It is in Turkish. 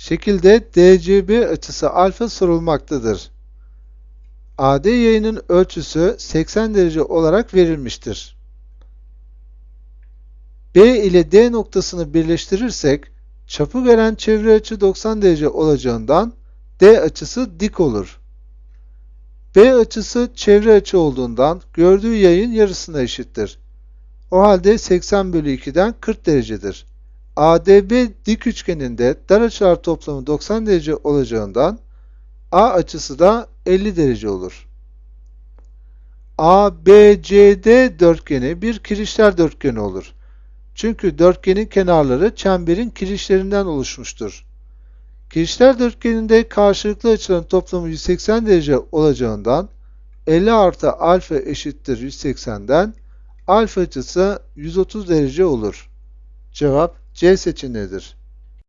Şekilde DCB açısı alfa sorulmaktadır. AD yayının ölçüsü 80 derece olarak verilmiştir. B ile D noktasını birleştirirsek çapı veren çevre açı 90 derece olacağından D açısı dik olur. B açısı çevre açı olduğundan gördüğü yayın yarısına eşittir. O halde 80 bölü 2'den 40 derecedir. ADB dik üçgeninde dar açılar toplamı 90 derece olacağından A açısı da 50 derece olur. ABCD dörtgeni bir kirişler dörtgeni olur. Çünkü dörtgenin kenarları çemberin kirişlerinden oluşmuştur. Kirişler dörtgeninde karşılıklı açıların toplamı 180 derece olacağından 50 artı alfa eşittir 180'den alfa açısı 130 derece olur. Cevap C seçeneğidir.